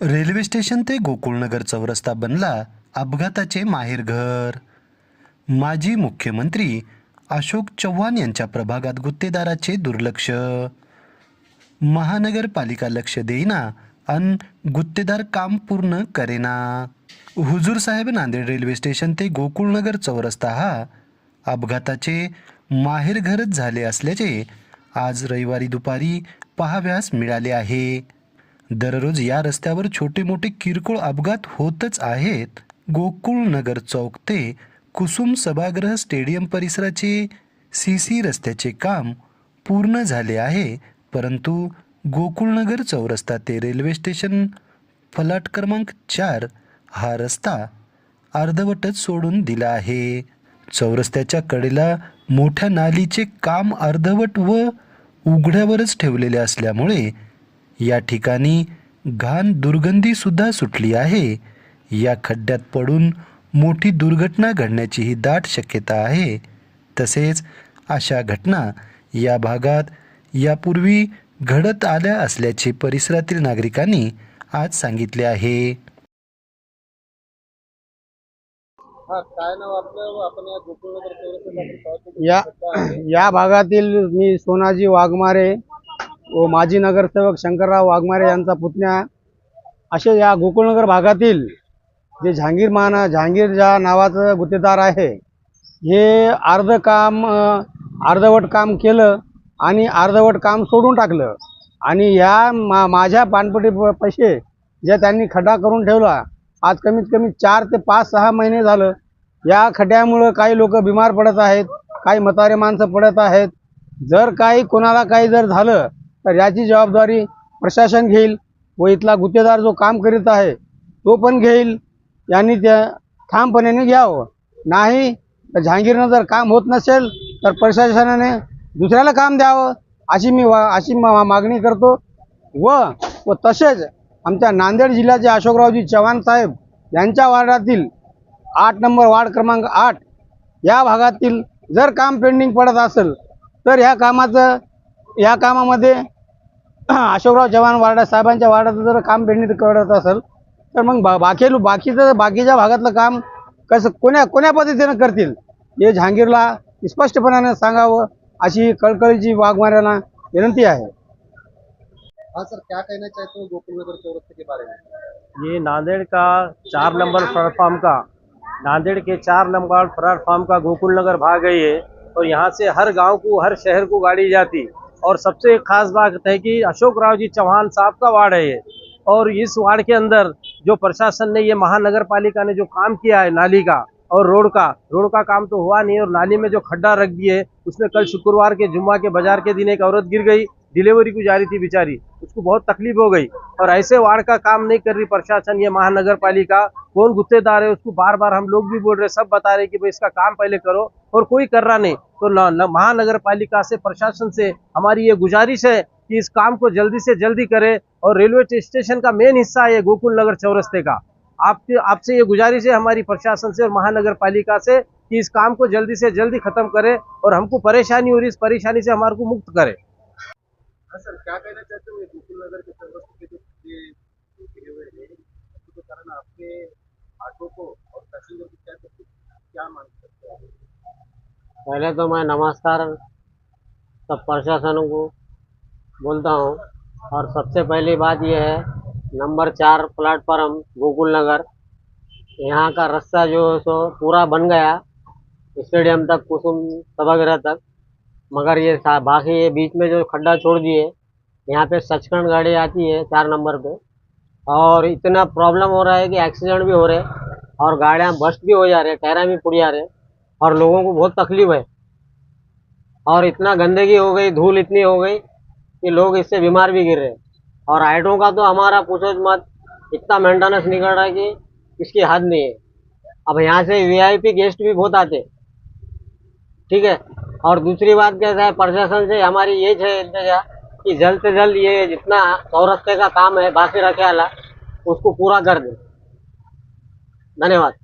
Railway station ते गोकुळनगर चौरस्ता बनला अपघाताचे माहेरघर माजी मुख्यमंत्री अशोक चव्हाण यांच्या प्रभागात गुत्तेदाराचे दुर्लक्ष. महानगरपालिका लक्ष देईना अन गुत्तेदार काम पूर्ण करेना. हुजूर साहेब नांदेड रेल्वे स्टेशन ते गोकुळनगर चौरस्ता हा अपघाताचे माहेरघरच झाले असल्याचे आज रविवारी दुपारी पाहाव्यास मिळाले आहे. दररोज या रस्त्यावर छोटे मोठे किरकोळ अपघात होतच आहेत. गोकुळनगर चौक ते कुसुम सभागृह स्टेडियम परिसराचे सी सी रस्त्याचे काम पूर्ण झाले आहे. परंतु गोकुळनगर चौरस्ता ते रेल्वे स्टेशन फलाट क्रमांक चार हा रस्ता अर्धवटच सोडून दिला आहे. चौरस्त्याच्या कडेला मोठ्या नालीचे काम अर्धवट व उघड्यावरच ठेवलेले असल्यामुळे या ठिकाणी घाण दुर्गंधी सुद्धा सुटली आहे. या खड्ड्यात पडून मोठी दुर्घटना घडण्याचीही दाट शक्यता आहे. तसेच अशा घटना या भागात यापूर्वी घडत आल्या असल्याचे परिसरातील नागरिकांनी आज सांगितले आहे. हा या या भागातील मी सोनाजी वाघमारे व माजी नगरसेवक शंकरराव वाघमारे यांचा पुतण्या असे या गोकुळनगर भागातील जे जहांगीर माना जहांगीर ज्या नावाचं गुत्तेदार आहे हे अर्ध काम अर्धवट काम केलं आणि अर्धवट काम सोडून टाकलं. आणि या मा माझ्या पानपटी प- पैसे जे त्यांनी खड्डा करून ठेवला आज कमीत कमी चार ते पाच सहा महिने झालं. या खड्ड्यामुळं काही लोक बिमार पडत आहेत काही म्हातारे माणसं पडत आहेत. जर काही कोणाला काही जर झालं तर याची जबाबदारी प्रशासन घेईल व इथला गुत्तेदार जो काम करीत आहे तो पण घेईल. यांनी त्या ठामपणे घ्यावं. नाही तर जहांगीरनं जर काम होत नसेल तर प्रशासनाने दुसऱ्याला काम द्यावं अशी मी वा अशी मा मागणी करतो. व व तसेच आमच्या नांदेड जिल्ह्याचे अशोकरावजी चव्हाण साहेब यांच्या वार्डातील आठ नंबर वार्ड क्रमांक आठ या भागातील जर काम पेंडिंग पडत असेल तर ह्या कामाचं या कामामध्ये अशोकराव चव्हाण वार्डा साहेबांच्या वार्डाचं जर काम पेंडिंग पडत असेल तर मग बा बाकी बाकीचं बाकीच्या भागातलं काम कसं कोण्या कोण्या पद्धतीनं करतील? हे जहांगीरला स्पष्टपणाने सांगावं अशी कळकळीची वाघमाऱ्यांना विनंती आहे. हाँ सर क्या कहना चाहते हो गोकुलनगर चौरस्ते के बारे में ये नांदेड़ का चार नंबर प्लेटफॉर्म का? नांदेड़ के चार नंबर प्लेटफॉर्म का गोकुल नगर भाग गई है और यहाँ से हर गांव को हर शहर को गाड़ी जाती। और सबसे खास बात है कि अशोक राव जी चौहान साहब का वार्ड है ये। और इस वार्ड के अंदर जो प्रशासन ने ये महानगर पालिका ने जो काम किया है नाली का और रोड का रोड का काम तो हुआ नहीं और नाली में जो खड्डा रख दिए, उसमें कल शुक्रवार के जुम्मा के बाज़ार के दिन एक औरत गिर गई, डिलीवरी को जा रही थी बेचारी। उसको बहुत तकलीफ़ हो गई। और ऐसे वार्ड का काम नहीं कर रही प्रशासन, ये महानगर पालिका कौन गुत्तेदार है उसको बार बार हम लोग भी बोल रहे सब बता रहे कि भाई इसका काम पहले करो और कोई कर रहा नहीं। तो महानगर पालिका से, प्रशासन से हमारी ये गुजारिश है कि इस काम को जल्दी से जल्दी करे और रेलवे स्टेशन का मेन हिस्सा है गोकुल नगर चौरस्ते का। आपसे आपसे ये गुजारिश है हमारी प्रशासन से और महानगर पालिका से कि इस काम को जल्दी से जल्दी खत्म करे और हमको परेशानी हो रही इस परेशानी से हमारे को मुक्त करे। सर, क्या कहना चाहते हो? ये गोकुलनगर के चौरस्ते के जो हुए हैं उसके कारण आपके ऑटो को और पैसेंजर को क्या क्या मांग सकते हो पहले तो मैं नमस्कार सब प्रशासन को बोलता हूँ। और सबसे पहली बात यह है, नंबर चार प्लेटफार्म गोकुल नगर। यहाँ का रास्ता जो सो पूरा बन गया, स्टेडियम तक कुसुम सभागृह तक। मगर ये बाकी ये बीच में जो खड्डा छोड़ दिए, यहाँ पे सचखंड गाड़ी आती है चार नंबर पे, और इतना प्रॉब्लम हो रहा है कि एक्सीडेंट भी हो रहे और गाड़ियाँ बस्ट भी हो जा रहे टायरा भी पुड़ जा रहे और लोगों को बहुत तकलीफ़ है। और इतना गंदगी हो गई, धूल इतनी हो गई कि लोग इससे बीमार भी गिर रहे और आइटों का तो हमारा पूछो मत, इतना मेंटेनेंस निकल रहा है कि इसकी हद नहीं है। अब यहाँ से वीआईपी गेस्ट भी बहुत आते ठीक है? और दूसरी बात कैसा है, प्रशासन से हमारी ये है कि जल्द से जल्द ये जितना चौरस्ते का काम है बासी रखे वाला, उसको पूरा कर दे। धन्यवाद।